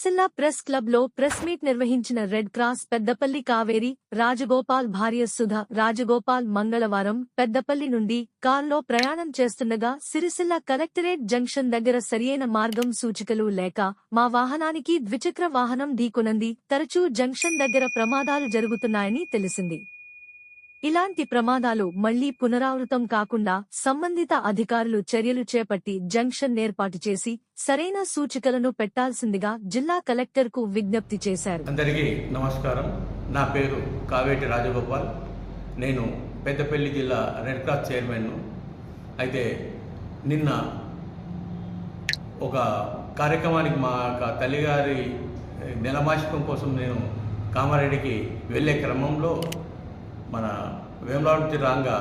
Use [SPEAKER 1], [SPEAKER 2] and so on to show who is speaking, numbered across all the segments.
[SPEAKER 1] Sircilla press క్లబ్లో press meet నిర్వహించిన red cross Peddapalli Kaveri Rajagopal భార్య సుధ రాజగోపాల్ మంగళవారం పెద్దపల్లి నుండి కారులో ప్రయాణం చేస్తుండగా సిరిసిల్ల కలెక్టరేట్ జంక్షన్ దగ్గర సరియైన మార్గం సూచికలు లేక మా వాహనానికి ద్విచక్ర వాహనం ఢీకొనంది. తరచూ జంక్షన్ దగ్గర ప్రమాదాలు జరుగుతున్నాయని తెలిసింది. ఇలాంటి ప్రమాదాలు మళ్ళీ పునరావృతం కాకుండా సంబంధిత అధికారులు చర్యలు చేపట్టి జంక్షన్ ఏర్పాటు చేసి సరైన సూచికలను పెట్టాల్సిందిగా జిల్లా కలెక్టర్కు విజ్ఞప్తి చేశారు.
[SPEAKER 2] అందరికీ నమస్కారం. నా పేరు కావేటి రాజగోపాల్. నేను పెద్దపల్లి జిల్లా రెడ్ క్రాస్ చైర్మన్ను. అయితే నిన్న ఒక కార్యక్రమానికి మా యొక్క తల్లిగారి నెలమాసికం కోసం నేను కామారెడ్డికి వెళ్ళే క్రమంలో మన వేమలాంటి రాంగా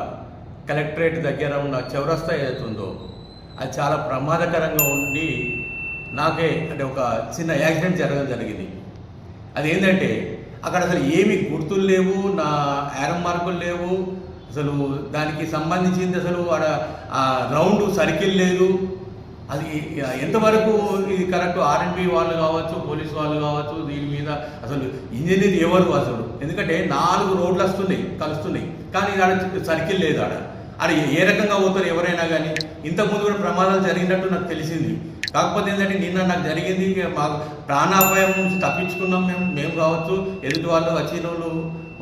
[SPEAKER 2] కలెక్టరేట్ దగ్గర ఉన్న చౌరస్తా ఏదైతుందో అది చాలా ప్రమాదకరంగా ఉండి నాకే అంటే ఒక చిన్న యాక్సిడెంట్ జరగడం జరిగింది. అదేంటంటే అక్కడ అసలు ఏమి గుర్తులు లేవు నా యారం మార్కులు లేవు అసలు దానికి సంబంధించింది అసలు ఆడ ఆ రౌండ్ సర్కిల్ లేదు అది ఎంతవరకు ఇది కరెక్ట్ ఆర్ఎండ్బి వాళ్ళు కావచ్చు పోలీస్ వాళ్ళు కావచ్చు దీని మీద అసలు ఇంజనీర్ ఎవరు అసలు? ఎందుకంటే నాలుగు రోడ్లు వస్తున్నాయి కలుస్తున్నాయి. కానీ ఆడ సర్కిల్ లేదు ఆడ. ఆడ ఏ రకంగా పోతారు ఎవరైనా కానీ? ఇంతకుముందు కూడా ప్రమాదాలు జరిగినట్టు నాకు తెలిసింది. కాకపోతే ఏంటంటే నిన్న నాకు జరిగింది మాకు ప్రాణాపాయం నుంచి తప్పించుకున్నాం మేము మేము కావచ్చు ఎదుటి వాళ్ళు వచ్చిన వాళ్ళు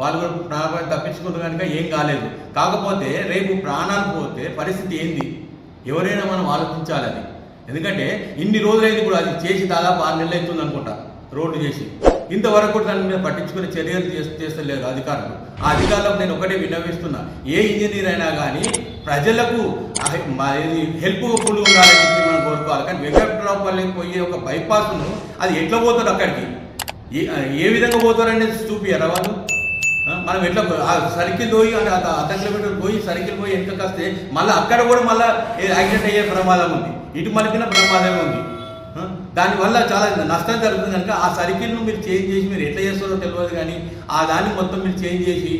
[SPEAKER 2] వాళ్ళు కూడా ప్రాణాపాయం తప్పించుకున్నారు కనుక ఏం కాలేదు. కాకపోతే రేపు ప్రాణాలు పోతే పరిస్థితి ఏంది? ఎవరైనా మనం ఆలోచించాలని ఎందుకంటే ఇన్ని రోజులైంది కూడా అది చేసి దాదాపు ఆరు నెలలు అవుతుంది అనుకుంటా రోడ్డు చేసి. ఇంతవరకు కూడా దాని మీద పట్టించుకునే చర్యలు చేస్- చేస్తలేరు అధికారులు. ఆ అధికారులకు నేను ఒకటే విన్నవిస్తున్నా ఏ ఇంజనీర్ అయినా కానీ ప్రజలకు హెల్ప్ ఫుల్ ఉండాలని చెప్పి మనం కోరుకోవాలి. కానీ వెంకట్రావుపల్లికి పోయే ఒక బైపాస్ను అది ఎట్లా పోతారు అక్కడికి? ఏ ఏ విధంగా పోతారనేది చూపియరా వాళ్ళు? మనం ఎట్లా ఆ సర్కిల్ పోయి అంటే అర్ధ కిలోమీటర్ పోయి సర్కిల్ పోయి ఎంత వస్తే మళ్ళీ అక్కడ కూడా మళ్ళీ యాక్సిడెంట్ అయ్యే ప్రమాదం ఉంది. ఇటు మలిపిన ప్రమాదమే ఉంది. దానివల్ల చాలా నష్టం జరుగుతుంది కనుక ఆ సర్కిల్ను మీరు చేంజ్ చేసి మీరు ఎట్లా చేస్తారో తెలియదు కానీ ఆ దాన్ని మొత్తం మీరు చేంజ్ చేసి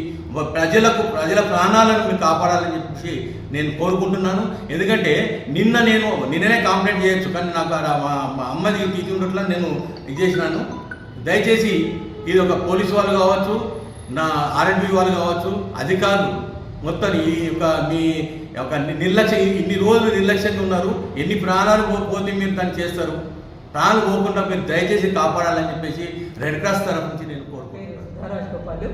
[SPEAKER 2] ప్రజలకు ప్రజల ప్రాణాలను మీరు కాపాడాలని చెప్పేసి నేను కోరుకుంటున్నాను. ఎందుకంటే నిన్న నేను నిన్ననే కంప్లైంట్ చేయొచ్చు. కానీ నాకు మా అమ్మది తీసుకుంటట్లా నేను ఇది చేసినాను. దయచేసి ఇది ఒక పోలీసు వాళ్ళు కావచ్చు నా ఆర్ఎండ్బి వాళ్ళు కావచ్చు అధికారులు మొత్తం ఈ యొక్క మీ యొక్క నిర్లక్ష్యం ఇన్ని రోజులు నిర్లక్ష్యంగా ఉన్నారు ఎన్ని ప్రాణాలు పోతే మీరు దాన్ని చేస్తారు? ప్రాణాలు పోకుండా మీరు దయచేసి కాపాడాలని చెప్పేసి రెడ్ క్రాస్ తరఫు నుంచి నేను
[SPEAKER 3] పేరు
[SPEAKER 2] కోరుకుంటున్నాను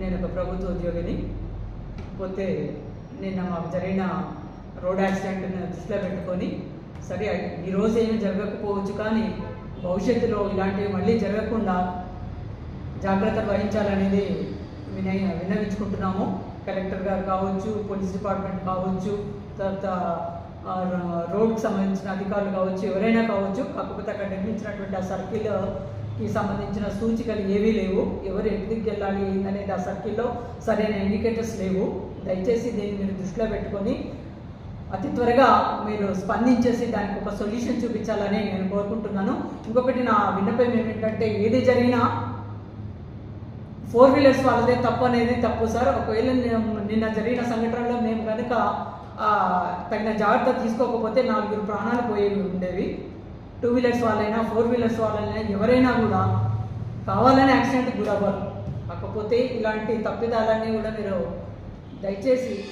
[SPEAKER 3] నేను ఒక ప్రభుత్వ ఉద్యోగిని. పోతే నిన్న మాకు జరిగిన రోడ్ యాక్సిడెంట్ని దృష్టిలో పెట్టుకొని సరే ఈరోజు ఏమీ జరగకపోవచ్చు కానీ భవిష్యత్తులో ఇలాంటివి మళ్ళీ జరగకుండా జాగ్రత్తలు వహించాలనేది వినయ విన్నవించుకుంటున్నాము. కలెక్టర్ గారు కావచ్చు పోలీస్ డిపార్ట్మెంట్ కావచ్చు తర్వాత రోడ్కి సంబంధించిన అధికారులు కావచ్చు ఎవరైనా కావచ్చు కాకపోతే అక్కడ నిర్మించినటువంటి ఆ సర్కిల్కి సంబంధించిన సూచికలు ఏవీ లేవు. ఎవరు ఎక్కడికి వెళ్ళాలి ఏందనేది ఆ సర్కిల్లో సరైన ఇండికేటర్స్ లేవు. దయచేసి దీన్ని మీరు దృష్టిలో పెట్టుకొని అతి త్వరగా మీరు స్పందించేసి దానికి ఒక సొల్యూషన్ చూపించాలని నేను కోరుకుంటున్నాను. ఇంకొకటి నా విన్నపం ఏమిటంటే ఏది జరిగినా ఫోర్ వీలర్స్ వాళ్ళదే తప్పు అనేది తప్పు సార్. ఒకవేళ నిన్న- నిన్న జరిగిన సంఘటనలో మేము కనుక తగిన జాగ్రత్త తీసుకోకపోతే నాలుగు ప్రాణాలు పోయేవి ఉండేవి. టూ వీలర్స్ వాళ్ళైనా ఫోర్ వీలర్స్ వాళ్ళైనా ఎవరైనా కూడా కావాలని యాక్సిడెంట్ గురవ్వరు. కాకపోతే ఇలాంటి తప్పిదాలన్నీ కూడా మీరు దయచేసి